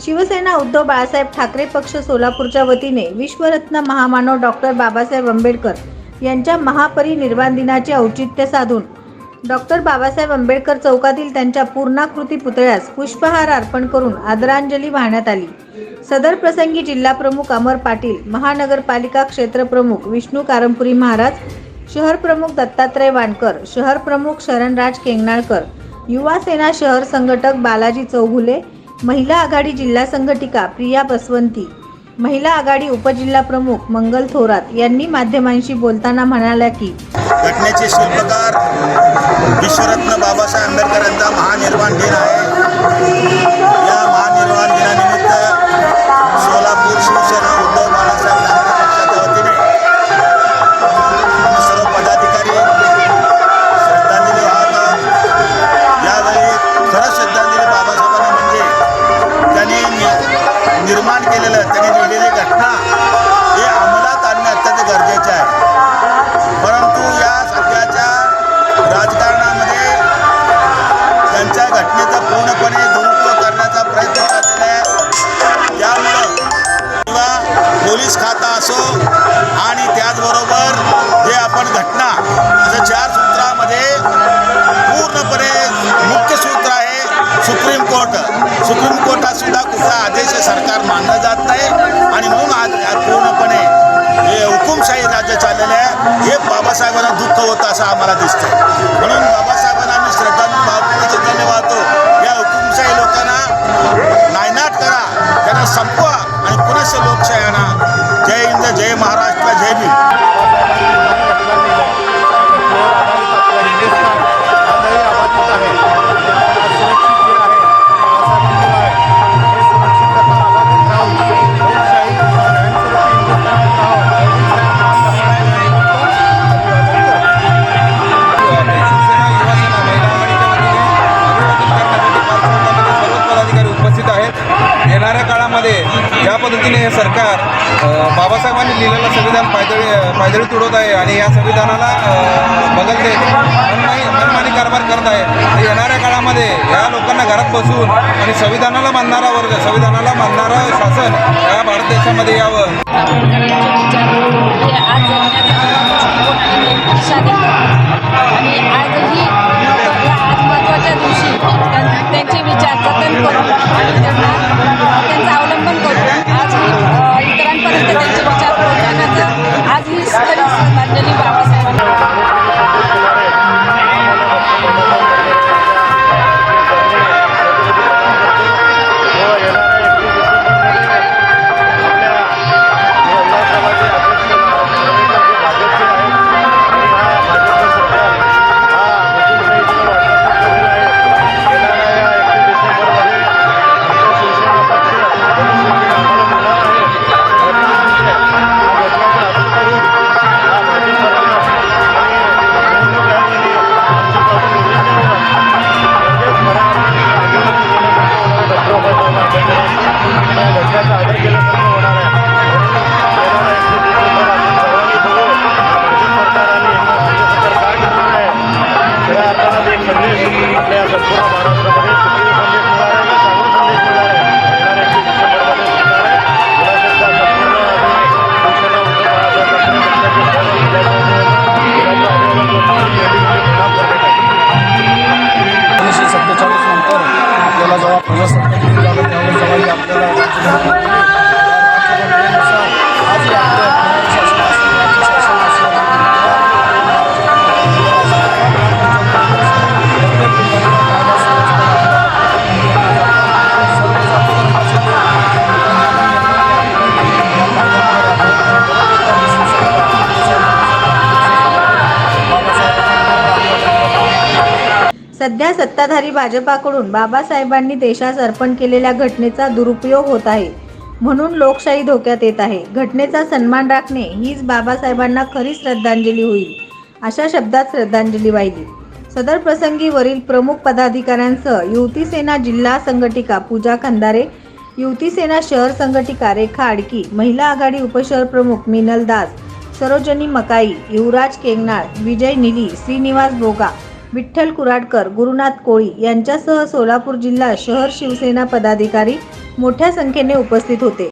शिवसेना उद्धव बाळासाहेब ठाकरे पक्ष सोलापूरच्या वतीने विश्वरत्न महामानव डॉक्टर बाबासाहेब आंबेडकर यांच्या महापरिनिर्वाण दिनाचे औचित्य साधून डॉक्टर बाबासाहेब आंबेडकर चौकातील त्यांच्या पूर्णाकृती पुतळ्यास पुष्पहार अर्पण करून आदरांजली वाहण्यात आली. सदर प्रसंगी जिल्हा प्रमुख अमर पाटील महानगरपालिका क्षेत्रप्रमुख विष्णू कारंपुरी महाराज शहर प्रमुख दत्तात्रय वानकर शहर प्रमुख शरणराज केंगणाळकर युवा सेना शहर संघटक बालाजी चौघुले महिला आघाडी जिल्हा संघटिका प्रिया बसवंती महिला आघाडी उपजिल्हा प्रमुख मंगल थोरात यांनी माध्यमांशी बोलताना म्हणाल्या की घटनेचे शिल्पकार विश्वरत्न बाबासाहेब आंबेडकरांचा महानिर्माण दिन आहे. मानलं जात नाही. आणि म्हणून आज पूर्णपणे हे हुकुमशाही राज्य चाललेलं आहे. हे बाबासाहेबांना दुःख होतं असं आम्हाला दिसतं म्हणून बाबासाहेबांना पद्धतीने हे सरकार बाबासाहेबांनी लिहिलेलं संविधान पायदळी पायदळी तुडवत आहे आणि या संविधानाला बदलते बदल देत मनमानी मनमानी कारभार करत आहे. येणाऱ्या काळामध्ये या लोकांना घरात बसून आणि संविधानाला मानणारा वर्ग संविधानाला मानणारं शासन या भारत देशामध्ये यावं. त्यांचे विचार जतन करून आणि त्यांना У нас सध्या सत्ताधारी भाजपाकडून बाबासाहेबांनी देशास अर्पण केलेल्या घटनेचा दुरुपयोग होत आहे. म्हणून लोकशाही धोक्यात येत आहे. घटनेचा सन्मान राखणे हीच बाबासाहेबांना खरी श्रद्धांजली होईल अशा शब्दात श्रद्धांजली वाहिली. सदर प्रसंगी वरील प्रमुख पदाधिकाऱ्यांसह युवती सेना जिल्हा संघटिका पूजा खंदारे युवती सेना शहर संघटिका रेखा आडकी महिला आघाडी उपशहर प्रमुख मिनल दास सरोजनी मकाई युवराज केंगनाळ विजय निली श्रीनिवास बोगा विठ्ठल कुराडकर गुरुनाथ कोळी यांच्यासह सोलापूर जिल्हा शहर शिवसेना पदाधिकारी मोठ्या संख्येने उपस्थित होते.